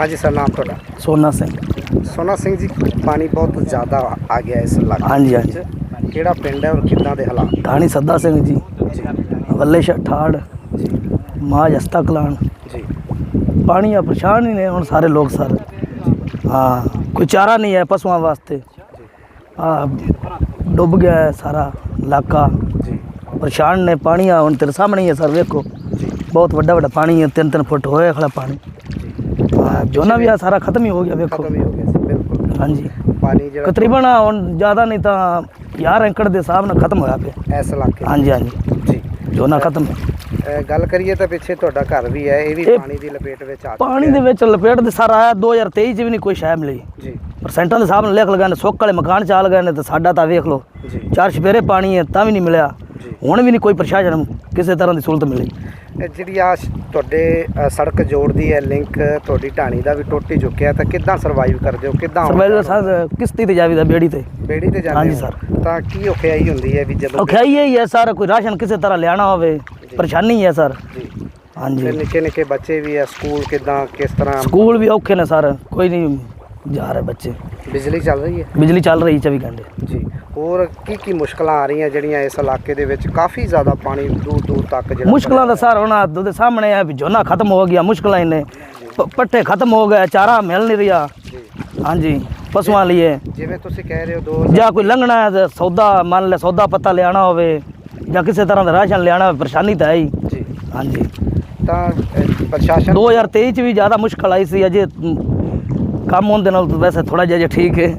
ਹਾਂਜੀ ਸਰ ਨਾਮ ਤੁਹਾਡਾ? ਸੋਨਾ ਸਿੰਘ। ਸੋਨਾ ਸਿੰਘ ਜੀ ਪਾਣੀ ਬਹੁਤ ਜ਼ਿਆਦਾ ਆ ਗਿਆ ਇਸ ਇਲਾਕੇ ਹਾਂਜੀ, ਵਿੱਚ ਕਿਹੜਾ ਪਿੰਡ ਹੈ ਔਰ ਕਿੱਦਾਂ ਦੇ ਹਾਲਾਤ? ਥਾਣੀ ਸੱਦਾ ਸਿੰਘ ਜੀ। ਵੱਲੇ ਠਾੜ। ਮਾਜ ਹਸਤਾ ਕਲਾਨ। ਜੀ। ਪਾਣੀ ਆ ਪਰੇਸ਼ਾਨ ਹੀ ਨੇ ਹੁਣ ਸਾਰੇ ਲੋਕ ਸਰ। ਹਾਂ ਕੋਈ ਚਾਰਾ ਨਹੀਂ ਹੈ ਪਸ਼ੂਆਂ ਵਾਸਤੇ। ਆ ਡੁੱਬ ਗਿਆ ਹੈ ਸਾਰਾ ਇਲਾਕਾ। ਜੀ। ਪਰੇਸ਼ਾਨ ਨੇ ਪਾਣੀ ਆ ਹੁਣ ਤੇਰੇ ਸਾਹਮਣੇ ਹੀ ਹੈ ਸਰ ਵੇਖੋ। ਜੀ। ਬਹੁਤ ਵੱਡਾ ਵੱਡਾ ਪਾਣੀ ਹੈ ਤਿੰਨ ਤਿੰਨ ਫੁੱਟ ਹੋਇਆ ਖੜਾ ਪਾਣੀ। ਜੋਨਾ ਵੀ ਆ ਸਾਰਾ ਖਤਮ ਹੀ ਹੋ ਗਿਆ ਵੇਖੋ। ਖਤਮ ਹੀ ਹੋ ਗਿਆ ਸੀ ਬਿਲਕੁਲ। ਹਾਂਜੀ। ਪਾਣੀ ਜਿਹੜਾ ਤਕਰੀਬਨ ਹੁਣ ਜ਼ਿਆਦਾ ਨਹੀਂ ਤਾਂ ਯਾਰ ਏਕੜ ਦੇ ਹਿਸਾਬ ਨਾਲ ਖਤਮ ਹੋਇਆ ਪਿਆ। ਇਸ ਇਲਾਕੇ ਹਾਂਜੀ ਹਾਂਜੀ। ਜੀ। ਜੋਨਾ ਖਤਮ। ਗੱਲ ਕਰੀਏ ਤਾਂ ਪਿੱਛੇ ਤੁਹਾਡਾ ਘਰ ਵੀ ਹੈ ਇਹ ਵੀ ਪਾਣੀ ਦੀ ਲਪੇਟ ਵਿੱਚ ਆ ਪਾਣੀ ਦੇ ਵਿੱਚ ਲਪੇਟ ਦੇ ਸਾਰਾ ਆਇਆ 2023 ਚ ਵੀ ਨਹੀਂ ਕੋਈ ਸ਼ੈ ਮਿਲੀ। ਜੀ। ਪਰਸੈਂਟਾਂ ਦੇ ਹਿਸਾਬ ਨਾਲ ਲਿਖ ਲਗਾਏ ਨੇ ਸੁੱਕ ਵਾਲੇ ਮਕਾਨ ਚਾਲ ਗਏ ਨੇ ਤੇ ਸਾਡਾ ਤਾਂ ਵੇਖ ਲਓ। ਜੀ। ਚਾਰ ਛਪੇਰੇ ਪਾਣੀ ਹੈ ਤਾਂ ਵੀ ਨਹੀਂ ਮਿਲਿਆ। ਹੁਣ ਵੀ ਨਹੀਂ ਕੋਈ ਪ੍ਰਸ਼ਾਸਨ ਕਿਸੇ ਤਰ੍ਹਾਂ ਦੀ ਸਹੂਲਤ ਮਿਲੀ। ਇਹ ਜਿਹੜੀ ਆ ਤੁਹਾਡੇ ਅ, ਸੜਕ ਜੋੜਦੀ ਹੈ ਲਿੰਕ ਤੁਹਾਡੀ ਢਾਣੀ ਦਾ ਵੀ ਟੁੱਟ ਹੀ ਚੁੱਕਿਆ ਤਾਂ ਕਿੱਦਾਂ ਸਰਵਾਈਵ ਕਰਦੇ ਹੋ? ਕਿੱਦਾਂ ਸਰਵਾਈਵਲ ਸਾਹ ਕਿਸ਼ਤੀ ਤੇ ਜਾਵੀਦਾ ਬੇੜੀ ਤੇ। ਬੇੜੀ ਤੇ ਜਾਂਦੇ ਹਾਂਜੀ ਹੋ? ਸਰ। ਤਾਂ ਕੀ ਔਖਿਆਈ ਹੁੰਦੀ ਹੈ ਵੀ ਜਦੋਂ ਔਖਾਈ ਹੀ ਹੈ ਸਰ ਕੋਈ ਰਾਸ਼ਨ ਕਿਸੇ ਤਰ੍ਹਾਂ ਲਿਆਣਾ ਹੋਵੇ ਪਰੇਸ਼ਾਨੀ ਹੈ ਸਰ। ਜੀ। ਹਾਂਜੀ। ਫਿਰ ਨਿੱਕੇ ਨਿੱਕੇ ਬੱਚੇ ਵੀ ਆ ਸਕੂਲ ਕਿੱਦਾਂ ਕਿਸ ਤਰ੍ਹਾਂ? ਸਕੂਲ ਵੀ ਔਖੇ ਨੇ ਸਰ ਕੋਈ ਨਹੀਂ ਜਾ ਰਹੇ ਬੱਚੇ। ਬਿਜਲੀ ਚੱਲ ਰਹੀ ਹੈ? ਬਿਜਲੀ ਚੱਲ ਰਹੀ 24 ਘੰਟੇ। ਜੀ। ਹੋਰ ਕੀ ਕੀ ਮੁਸ਼ਕਲਾਂ ਆ ਰਹੀਆਂ ਜਿਹੜੀਆਂ ਇਸ ਇਲਾਕੇ ਦੇ ਵਿੱਚ? ਕਾਫੀ ਜ਼ਿਆਦਾ ਪਾਣੀ ਦੂਰ ਦੂਰ ਤੱਕ ਜਿਹੜਾ ਮੁਸ਼ਕਲਾਂ ਦਾ ਸਰ ਹੁਣ ਉਹਦੇ ਸਾਹਮਣੇ ਹੈ ਵੀ ਝੋਨਾ ਖਤਮ ਹੋ ਗਿਆ ਮੁਸ਼ਕਲਾਂ ਹੀ ਨੇ ਪ- ਪੱਠੇ ਖਤਮ ਹੋ ਗਏ ਚਾਰਾ ਮਿਲ ਨਹੀਂ ਰਿਹਾ। ਹਾਂਜੀ ਪਸ਼ੂਆਂ ਲਈ ਜਿਵੇਂ ਤੁਸੀਂ ਕਹਿ ਰਹੇ ਹੋ ਦੋ ਜਾਂ ਕੋਈ ਲੰਘਣਾ ਹੈ ਸੌਦਾ ਮੰਨ ਲੈ ਸੌਦਾ ਪੱਤਾ ਲਿਆਣਾ ਹੋਵੇ ਜਾਂ ਕਿਸੇ ਤਰ੍ਹਾਂ ਦਾ ਰਾਸ਼ਨ ਲਿਆਣਾ ਹੋਵੇ ਪਰੇਸ਼ਾਨੀ ਤਾਂ ਹੈ ਹੀ। ਜੀ। ਹਾਂਜੀ। ਤਾਂ ਪ੍ਰਸ਼ਾਸਨ 2023 ਚ ਵੀ ਜ਼ਿਆਦਾ ਮੁਸ਼ਕਲ ਆਈ ਸੀ ਅਜੇ ਕੰਮ ਹੋਣ ਦੇ ਨਾਲ ਵੈਸੇ ਥੋੜਾ ਜਿਹਾ ਠੀਕ ਹੈ।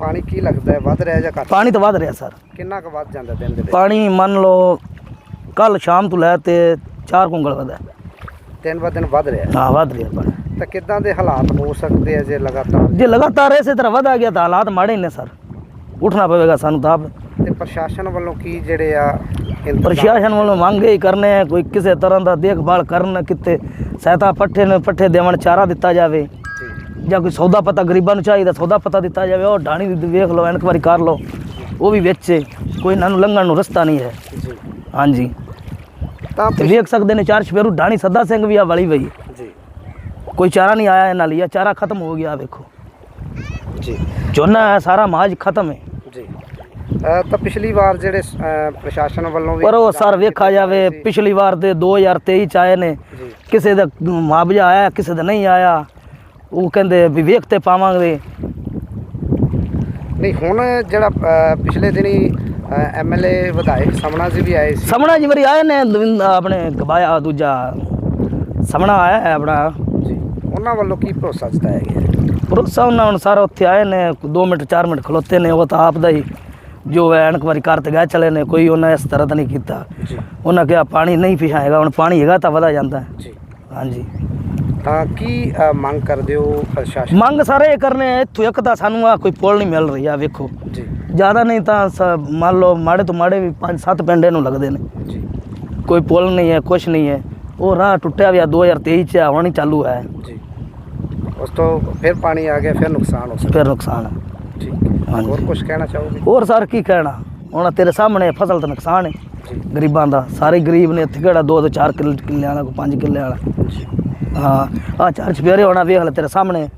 ਪਾਣੀ ਕੀ ਲੱਗਦਾ ਹੈ? ਵੱਧ ਰਿਹਾ ਜਾਂ ਘੱਟ? ਪਾਣੀ ਤਾਂ ਵੱਧ ਰਿਹਾ ਸਰ। ਕਿੰਨਾ ਕੁ ਵੱਧ ਜਾਂਦਾ ਦਿਨ ਦੇ ਵਿੱਚ? ਪਾਣੀ ਮੰਨ ਲਓ ਕੱਲ ਸ਼ਾਮ ਤੋਂ ਲੈ ਤੇ 4 ਕੁੰਗਲ ਵਧਾ ਦਿਨ ਬ ਦਿਨ ਵੱਧ ਰਿਹਾ ਹੈ। ਹਾਂ ਵੱਧ ਰਿਹਾ ਪਾਣੀ। ਤਾਂ ਕਿੱਦਾਂ ਦੇ ਹਾਲਾਤ ਹੋ ਸਕਦੇ ਆ ਜੇ ਲਗਾਤਾਰ? ਜੇ ਲਗਾਤਾਰ ਇਸੇ ਤਰ੍ਹਾਂ ਵਧਾ ਗਿਆ ਤਾਂ ਹਾਲਾਤ ਮਾੜੇ ਹੀ ਨੇ ਸਰ। ਉੱਠਣਾ ਪਵੇਗਾ ਸਾਨੂੰ ਤਾਂ ਆਪ। ਤੇ ਪ੍ਰਸ਼ਾਸਨ ਵੱਲੋਂ ਕੀ ਜਿਹੜੇ ਆ ਇੰਤਜ਼ਾਮ- ਪ੍ਰਸ਼ਾਸਨ ਵੱਲੋਂ ਮੰਗ ਹੀ ਕਰਨੇ ਆ ਕੋਈ ਕਿਸੇ ਤਰ੍ਹਾਂ ਦਾ ਦੇਖਭਾਲ ਕਰਨ ਕਿਤੇ ਸਹਾਇਤਾ ਪੱਠੇ ਨੇ ਪੱਠੇ ਦੇਵਣ ਚਾਰਾ ਦਿੱਤਾ ਜਾਵੇ। ਜੀ ਕੋਈ ਸੌਦਾ ਪਤਾ ਗਰੀਬਾਂ ਨੂੰ ਚਾਹੀਦਾ ਸੌਦਾ ਪਤਾ ਦਿੱਤਾ ਜਾਵੇ ਉਹ ਢਾਣੀ ਦੀ ਵੇਖ ਲਓ ਇਨਕੁਆਰੀ ਕਰ ਲਓ ਉਹ ਵੀ ਵਿੱਚ। ਕੋਈ ਇਹਨਾਂ ਨੂੰ ਲੰਘਣ ਨੂੰ ਰਸਤਾ ਨਹੀਂ ਹੈ। ਜੀ। ਹਾਂਜੀ। ਤਾਂ ਤੇ ਵੇਖ ਸਕਦੇ ਨੇ ਚਾਰ ਛਪੇਰੂ ਢਾਣੀ ਸੱਦਾ ਸਿੰਘ ਵੀ ਆ ਵਾਲੀ ਵਈ ਜੀ। ਕੋਈ ਚਾਰਾ ਨਹੀਂ ਆਇਆ ਇਹਨਾਂ ਲਈ ਆਹ ਚਾਰਾ ਖਤਮ ਹੋ ਗਿਆ ਵੇਖੋ। ਜੀ। ਝੋਨਾ ਹੈ ਸਾਰਾ ਮਾਜ ਖਤਮ ਹੈ ਜੀ। ਅ, ਤਾਂ ਪਿਛਲੀ ਵਾਰ ਜਿਹੜੇ ਪ੍ਰਸ਼ਾਸਨ ਵੱਲੋਂ ਵੀ ਪਰ ਉਹ ਸਰ ਵੇਖਾ ਜਾਵੇ ਪਿਛਲੀ ਵਾਰ ਦੇ 2023 ਚ ਆਏ ਨੇ ਜੀ। ਕਿਸੇ ਦਾ ਮੁਆਵਜ਼ਾ ਆਇਆ ਕਿਸੇ ਦਾ ਨਹੀਂ ਆਇਆ ਉਹ ਕਹਿੰਦੇ ਵੀ ਵੇਖ ਤੇ ਪਾਵਾਂਗੇ। ਨਹੀਂ ਹੁਣ ਜਿਹੜਾ ਅ, ਪਿਛਲੇ ਦਿਨੀ ਐਮਐਲਏ ਵਿਧਾਇਕ ਸਮਣਾ ਜੀ ਵੀ ਆਏ ਸੀ। ਸਮਣਾ ਜੀ ਵਾਰੀ ਆਏ ਨੇ ਦਵਿੰਦ- ਆਪਣੇ ਗਵਾਇਆ ਦੂਜਾ। ਸਮਣਾ ਆਇਆ ਹੈ ਆਪਣਾ। ਜੀ ਉਹਨਾਂ ਵੱਲੋਂ ਕੀ ਭਰੋਸਾ ਜਤਾਇਆ ਗਿਆ? ਹੈ? ਭਰੋਸਾ ਉਹਨਾਂ ਹੁਣ ਸਾਰਾ ਉੱਥੇ ਆਏ ਨੇ 2 ਮਿੰਟ 4 ਮਿੰਟ ਖਲੋਤੇ ਨੇ ਉਹ ਤਾਂ ਆਪ ਦਾ ਹੀ। ਜੋ ਹੈ ਇਨਕੁਆਰੀ ਕਰਤੇ ਗਏ ਚਲੇ ਨੇ ਕੋਈ ਉਹਨਾਂ ਇਸ ਤਰ੍ਹਾਂ ਦਾ ਨਹੀਂ ਕੀਤਾ। ਜੀ। ਉਹਨਾਂ ਕਿਹਾ ਪਾਣੀ ਨਹੀਂ ਪਿਛਾ ਹੈਗਾ ਹੁਣ ਪਾਣੀ ਹੈਗਾ ਤਾਂ ਵਧਾ ਜਾਂਦਾ ਹੈ। ਜੀ। ਹਾਂਜੀ। ਤਾਂ ਕੀ ਅ, ਮੰਗ ਕਰਦੇ ਹੋ ਪ੍ਰਸ਼ਾਸਨ? ਮੰਗ ਸਾਰੇ ਇਹ ਕਰਨੇ ਆ, ਇੱਥੋਂ ਇੱਕ ਤਾਂ ਸਾਨੂੰ ਆ ਕੋਈ ਪੁਲ ਨਹੀਂ ਮਿਲ ਰਹੀ ਆ ਵੇਖੋ। ਜੀ। ਜ਼ਿਆਦਾ ਨਹੀਂ ਤਾਂ ਸ- ਮੰਨ ਲਓ ਮਾੜੇ ਤੋਂ ਮਾੜੇ ਵੀ 5-7 ਪਿੰਡ ਇਹਨੂੰ ਲੱਗਦੇ ਨੇ। ਜੀ। ਕੋਈ ਪੁਲ ਨਹੀਂ ਹੈ ਕੁਛ ਨਹੀਂ ਹੈ। ਉਹ ਰਾਹ ਟੁੱਟਿਆ ਹੋਇਆ 2023 ਚ ਹੁਣ ਹੀ ਚਾਲੂ ਹੈ। ਜੀ। ਉਸ ਤੋਂ ਫਿਰ ਪਾਣੀ ਆ ਗਿਆ ਫਿਰ ਨੁਕਸਾਨ ਹੋ ਸਕਦਾ। ਫਿਰ ਨੁਕਸਾਨ। ਹੈ ਠੀਕ ਹੈ। ਹਾਂਜੀ। ਹੋਰ ਕੁਝ ਕਹਿਣਾ ਚਾਹੋਗੇ? ਹੋਰ ਸਰ ਕੀ ਕਹਿਣਾ? ਹੁਣ ਤੇਰੇ ਸਾਹਮਣੇ ਫਸਲ ਤਾਂ ਨੁਕਸਾਨ ਹੈ। ਜੀ। ਗਰੀਬਾਂ ਦਾ ਸਾਰੇ ਗਰੀਬ ਨੇ ਇੱਥੇ ਕਿਹੜਾ 2 ਤੋਂ 4 ਕਿੱਲੇ ਕਿੱਲੇ ਵਾਲਾ ਕੋਈ 5 ਕਿੱਲੇ ਵਾਲਾ। ਜੀ। ਹਾਂ ਆ ਚਾਰ ਚਪੇਰੇ ਹੋਣਾ ਵੇਖ ਲੈ ਤੇਰੇ ਸਾਹਮਣੇ।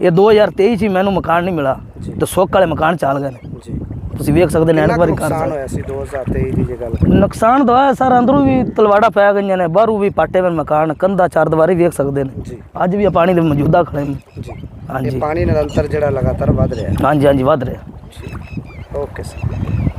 ਇਹ 2023 ਚ ਹੀ ਮੈਨੂੰ ਮਕਾਨ ਨਹੀਂ ਮਿਲਾ। ਤੇ ਸੁੱਕ ਵਾਲੇ ਮਕਾਨ ਚੱਲ ਗਏ ਨੇ। ਜੀ। ਤੁਸੀਂ ਵੇਖ ਸਕਦੇ ਨੇ ਇਨਕੁਆਰੀ ਕਰ ਨੁਕਸਾਨ ਹੋਇਆ ਸੀ 2023 ਦੀ ਜੇ ਗੱਲ ਨੁਕਸਾਨ ਤਾਂ ਹੋਇਆ ਸਰ ਅੰਦਰੋਂ ਵੀ ਤਲਵਾੜਾ ਪੈ ਗਈਆਂ ਨੇ ਬਾਹਰੋਂ ਵੀ ਪਾਟੇ ਵਿੱਚ ਮਕਾਨ ਕੰਧਾ ਚਾਰ ਦੀਵਾਰੀ ਵੇਖ ਸਕਦੇ ਨੇ। ਜੀ। ਅੱਜ ਵੀ ਇਹ ਪਾਣੀ ਦੇ ਮੌਜੂਦਾ ਖੜੇ ਨੇ। ਜੀ। ਹਾਂਜੀ। ਇਹ ਪਾਣੀ ਨਿਰੰਤਰ ਜਿਹੜਾ ਲਗਾਤਾਰ ਵੱਧ ਰਿਹਾ। ਹਾਂਜੀ ਹਾਂਜੀ ਵੱਧ ਰਿਹਾ। Okay sir.